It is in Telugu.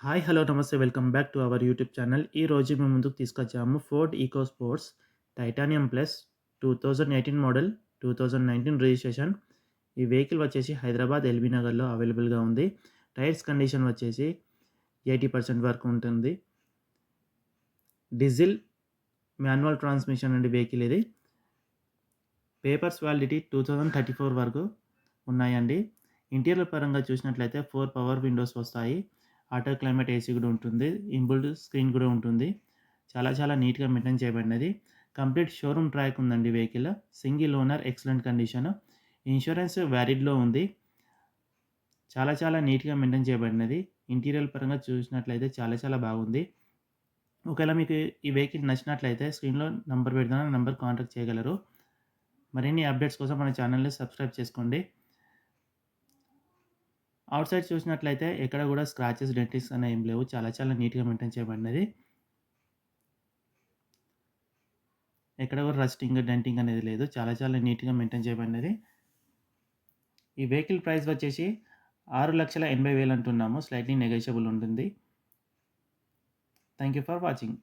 హాయ్! హలో! నమస్తే. Welcome back to our YouTube channel. ఈ రోజు మేము ముందుకు తీసుకొచ్చాము Ford Eco Sports titanium plus 2018 model 2019 registration. ఈ వెహికల్ వచ్చేసి హైదరాబాద్ ఎల్బీ నగర్‌లో అవైలబుల్‌గా ఉంది. టైర్స్ కండిషన్ వచ్చేసి 80% వరకు ఉంటుంది. డీజిల్ మాన్యువల్ ట్రాన్స్‌మిషన్ అండి వెహికల్ ఇది. పేపర్స్ వ్యాలిడిటీ 2034 వరకు ఉన్నాయండి. ఇంటీరియర్ పరంగా చూసినట్లయితే ఫోర్ పవర్ విండోస్ వస్తాయి. ఆటో క్లైమేట్ ఏసీ కూడా ఉంటుంది. ఇంబుల్డ్ స్క్రీన్ కూడా ఉంటుంది. చాలా చాలా నీట్‌గా మెయింటైన్ చేయబడినది. కంప్లీట్ షోరూమ్ ట్రాక్ ఉందండి vehicle. Single owner excellent condition. Insurance వ్యాలిడ్‌లో ఉంది. చాలా చాలా నీట్‌గా మెయింటైన్ చేయబడినది. ఇంటీరియర్ పరంగా చూసినట్లయితే చాలా చాలా బాగుంది. ఒకవేళ మీకు ఈ వెహికల్ నచ్చినట్లయితే స్క్రీన్‌లో నంబర్ పెడతాను. నంబర్ కాంటాక్ట్ చేయగలరు. మరిన్ని అప్డేట్స్ కోసం మన ఛానల్ని సబ్స్క్రైబ్ చేసుకోండి. అవుట్ సైడ్ చూసినట్లయితే ఎక్కడ కూడా స్క్రాచెస్, డెంటింగ్స్ అనేవి ఏం లేవు. చాలా చాలా నీట్‌గా మెయింటైన్ చేయబడినది. ఎక్కడ కూడా రస్టింగ్, డెంటింగ్ అనేది లేదు. చాలా చాలా నీట్‌గా మెయింటైన్ చేయబడినది. ఈ వెహికల్ ప్రైస్ వచ్చేసి 6,80,000 అంటున్నాము. స్లైట్‌లీ నెగోషియబుల్ ఉంటుంది. Thank you for watching.